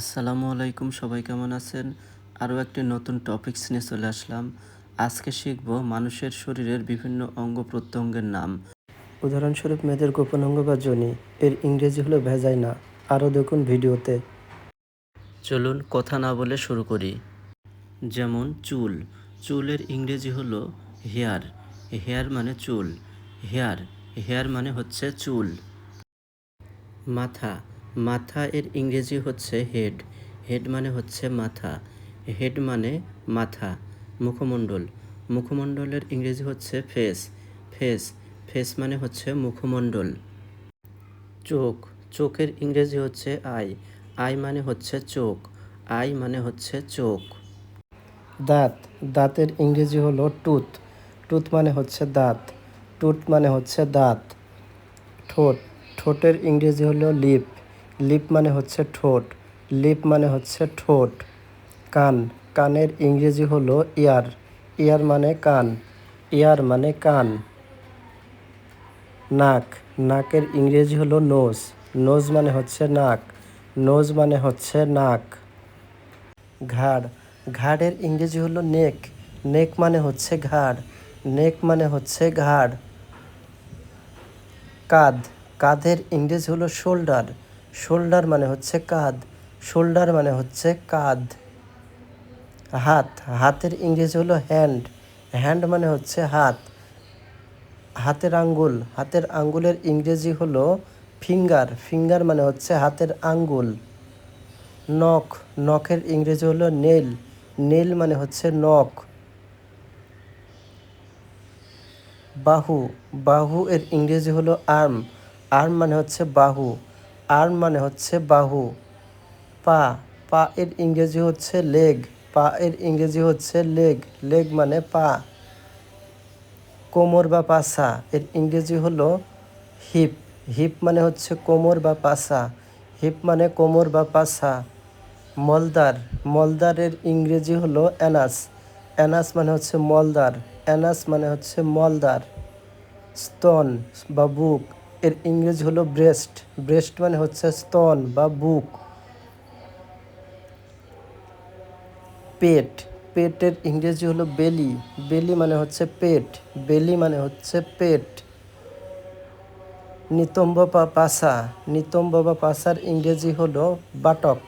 আসসালামু আলাইকুম সবাই কেমন আছেন? আরও একটি নতুন টপিকস নিয়ে চলে আসলাম। আজকে শিখব মানুষের শরীরের বিভিন্ন অঙ্গ প্রত্যঙ্গের নাম। উদাহরণস্বরূপ মেয়েদের গোপন অঙ্গ বা জনি এর ইংরেজি হলো ভেজাইনা আরও দেখুন ভিডিওতে। চলুন কথা না বলে শুরু করি। যেমন চুল। চুলের ইংরেজি হলো হেয়ার। হেয়ার মানে চুল। হেয়ার। হেয়ার মানে হচ্ছে চুল। মাথা। মাথা এর ইংরেজি হচ্ছে হেড। হেড মানে হচ্ছে মাথা। হেড মানে মাথা, মুখমণ্ডল। মুখমণ্ডলের ইংরেজি হচ্ছে ফেস। ফেস ফেস মানে হচ্ছে মুখমণ্ডল। চোখ, চোখের ইংরেজি হচ্ছে আই। আই মানে হচ্ছে চোখ। আই মানে হচ্ছে চোখ। দাঁত, দাঁতের ইংরেজি হলো টুথ। টুথ মানে হচ্ছে দাঁত। টুথ মানে হচ্ছে দাঁত। ঠোঁট, ঠোঁটের ইংরেজি হলো লিপ। লিপ মানে হচ্ছে ঠোঁট, লিপ মানে হচ্ছে ঠোঁট, কান, কানের ইংরেজি হলো ইয়ার ইয়ার মানে কান, ইয়ার মানে কান। নাক, নাকের ইংরেজি হলো নোজ নোজ মানে হচ্ছে নাক, নোজ মানে হচ্ছে নাক। ঘাড়, ঘাড়ের ইংরেজি হলো নেক নেক মানে হচ্ছে ঘাড়, নেক মানে হচ্ছে ঘাড়। কাঁধ, কাঁধের ইংরেজি হলো শোল্ডার শোল্ডার মানে হচ্ছে কাঁধ, শোল্ডার মানে হচ্ছে কাঁধ। হাত, হাতের ইংরেজি হলো হ্যান্ড হ্যান্ড মানে হচ্ছে হাত। হাতের আঙ্গুল, হাতের আঙ্গুলের ইংরেজি হলো ফিঙ্গার ফিঙ্গার মানে হচ্ছে হাতের আঙ্গুল। নখ, নখের ইংরেজি হলো নেল নেল মানে হচ্ছে নখ। বাহু বাহু এর ইংরেজি হলো আর্ম আর্ম মানে হচ্ছে বাহু। আর্ম মানে হচ্ছে বাহু। পা পা এর ইংরেজি হচ্ছে লেগ, পা এর ইংরেজি হচ্ছে লেগ। লেগ মানে পা। কোমর বা পাসা এর ইংরেজি হলো হিপ। হিপ মানে হচ্ছে কোমর বা পাসা হিপ মানে কোমর বা পাসা মলদার মলদারের ইংরেজি হলো অ্যানাস। অ্যানাস মানে হচ্ছে মলদার। অ্যানাস মানে হচ্ছে মলদার। স্তন বা বুক। এর ইংরেজি হলো ব্রেস্ট ব্রেস্ট মানে হচ্ছে স্তন বা বুক। পেট, পেটের ইংরেজি হলো বেলি বেলি মানে হচ্ছে পেট বেলি মানে হচ্ছে পেট। নিতম্ব বা পাশা নিতম্ব বা পাশার ইংরেজি হলো বাটক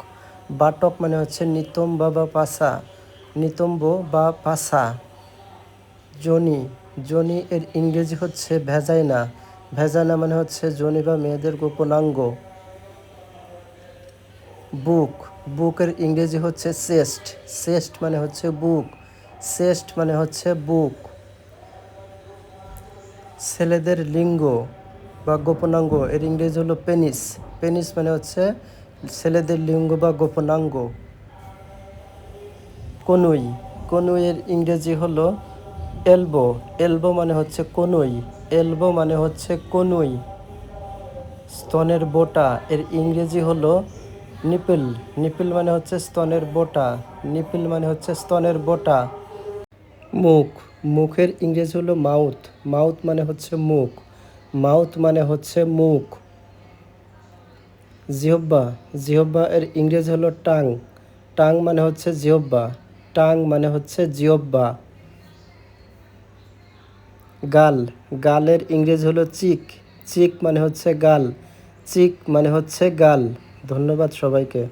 বাটক মানে হচ্ছে নিতম্ব বা পাশা নিতম্ব বা পাশা জনি জনি এর ইংরেজি হচ্ছে ভেজাইনা ভেজাইনা মানে হচ্ছে জনি বা মেয়েদের গোপনাঙ্গ। বুক, বুকের ইংরেজি হচ্ছে চেস্ট চেস্ট মানে হচ্ছে বুক। চেস্ট মানে হচ্ছে বুক। ছেলেদের লিঙ্গ বা গোপনাঙ্গ, এর ইংরেজি হলো পেনিস। পেনিস মানে হচ্ছে ছেলেদের লিঙ্গ বা গোপনাঙ্গ। কনুই, কনুইয়ের ইংরেজি হলো এলবো। এলবো মানে হচ্ছে কনুই। এলবো মানে হচ্ছে কনুই। স্তনের বোটা, এর ইংরেজি হলো নিপিল। নিপিল মানে হচ্ছে স্তনের বোটা, নিপিল মানে হচ্ছে স্তনের বোটা। মুখ, মুখের ইংরেজি হলো মাউথ মাউথ মানে হচ্ছে মুখ, মাউথ মানে হচ্ছে মুখ। জিহব্বা জিহব্বা এর ইংরেজি হলো টাং টাং মানে হচ্ছে জিহব্বা টাং মানে হচ্ছে জিহব্বা গাল। গালের ইংরেজি হলো চিক। চিক মানে হচ্ছে গাল। চিক মানে হচ্ছে গাল। ধন্যবাদ সবাইকে।